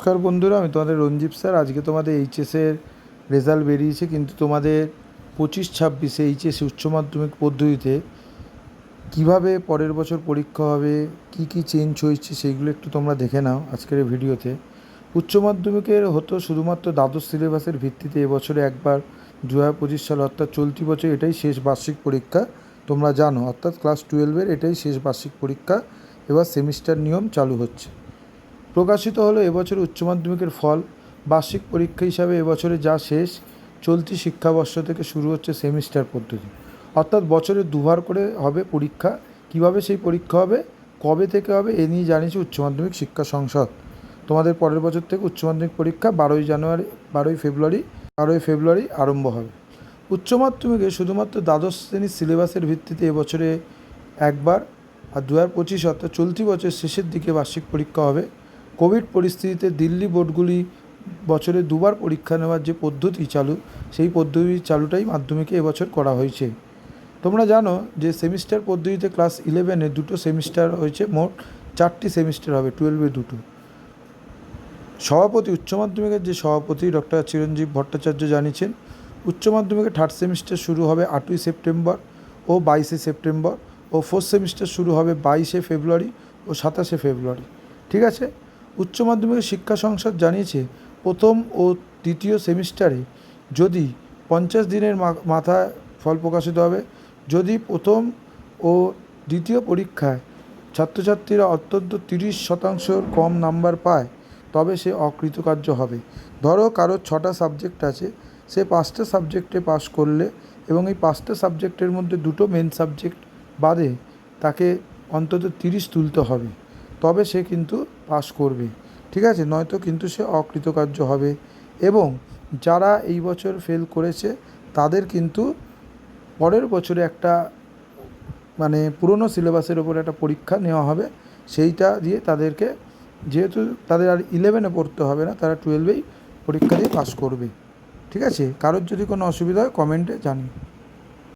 নমস্কার বন্ধুরা, আমি তোমাদের রঞ্জীব স্যার। আজকে তোমাদের এইচএসের রেজাল্ট বেরিয়েছে, কিন্তু তোমাদের পঁচিশ ছাব্বিশে এইচএস উচ্চ মাধ্যমিক পদ্ধতিতে কীভাবে পরের বছর পরীক্ষা হবে, কি কি চেঞ্জ হয়েছে, সেইগুলো একটু তোমরা দেখে নাও আজকের ভিডিওতে। উচ্চ মাধ্যমিকের হতো শুধুমাত্র দ্বাদশ সিলেবাসের ভিত্তিতে, এবছরে একবার দু হাজার পঁচিশ সাল, অর্থাৎ চলতি বছর এটাই শেষ বার্ষিক পরীক্ষা, তোমরা জানো। অর্থাৎ ক্লাস টুয়েলভের এটাই শেষ বার্ষিক পরীক্ষা, এবার সেমিস্টার নিয়ম চালু হচ্ছে। প্রকাশিত হলো এবছর উচ্চ মাধ্যমিকের ফল। বার্ষিক পরীক্ষা হিসাবে এবছরে যা শেষ, চলতি শিক্ষাবর্ষ থেকে শুরু হচ্ছে সেমিস্টার পদ্ধতি। অর্থাৎ বছরে দুবার করে হবে পরীক্ষা। কীভাবে সেই পরীক্ষা হবে, কবে থেকে হবে, এ নিয়ে জানিয়েছে উচ্চ মাধ্যমিক শিক্ষা সংসদ। তোমাদের পরের বছর থেকে উচ্চ মাধ্যমিক পরীক্ষা বারোই জানুয়ারি, বারোই ফেব্রুয়ারি বারোই ফেব্রুয়ারি আরম্ভ হবে। উচ্চ মাধ্যমিকে শুধুমাত্র দ্বাদশ শ্রেণির সিলেবাসের ভিত্তিতে এবছরে একবার আর দু হাজার পঁচিশ অর্থাৎ চলতি বছর শেষের দিকে বার্ষিক পরীক্ষা হবে। কোভিড পরিস্থিতিতে দিল্লি বোর্ডগুলি বছরে দুবার পরীক্ষা নেওয়ার যে পদ্ধতি চালু, সেই পদ্ধতি চালুটাই মাধ্যমিকে এবছর করা হয়েছে। তোমরা জানো যে সেমিস্টার পদ্ধতিতে ক্লাস ইলেভেনে দুটো সেমিস্টার হয়েছে, মোট চারটি সেমিস্টার হবে, টুয়েলভে দুটো। সভাপতি, উচ্চ মাধ্যমিকের যে সভাপতি ডক্টর চিরঞ্জীব ভট্টাচার্য জানিয়েছেন, উচ্চ মাধ্যমিকের থার্ড সেমিস্টার শুরু হবে আটই সেপ্টেম্বর ও বাইশে সেপ্টেম্বর ও ফোর্থ সেমিস্টার শুরু হবে বাইশে ফেব্রুয়ারি ও সাতাশে ফেব্রুয়ারি। ঠিক আছে? উচ্চ মাধ্যমিক শিক্ষা সংসদ জানিয়েছে প্রথম ও দ্বিতীয় সেমিস্টারে যদি পঞ্চাশ দিনের মাথায় ফল প্রকাশিত হবে, যদি প্রথম ও দ্বিতীয় পরীক্ষায় ছাত্রছাত্রীরা অত্যন্ত তিরিশ শতাংশর কম নাম্বার পায়, তবে সে অকৃতকার্য হবে। ধরো কারও ছটা সাবজেক্ট আছে, সে পাঁচটা সাবজেক্টে পাস করলে এবং এই পাঁচটা সাবজেক্টের মধ্যে দুটো মেন সাবজেক্ট বাদে তাকে অন্তত তিরিশ তুলতে হবে। তবে সে কিন্তু পাস করবে। ঠিক আছে? নয়তো কিন্তু সে অকৃতকার্য হবে। এবং যারা এই বছর ফেল করেছে, তাদের কিন্তু পরের বছরে একটা মানে পুরনো সিলেবাসের ওপর একটা পরীক্ষা নেওয়া হবে। সেইটা দিয়ে তাদেরকে যেহেতু তাদের আর ইলেভেনে পড়তে হবে না, তারা টুয়েলভেই পরীক্ষা দিয়ে পাস করবে। ঠিক আছে? কারোর যদি কোনো অসুবিধা হয় কমেন্টে জানিও।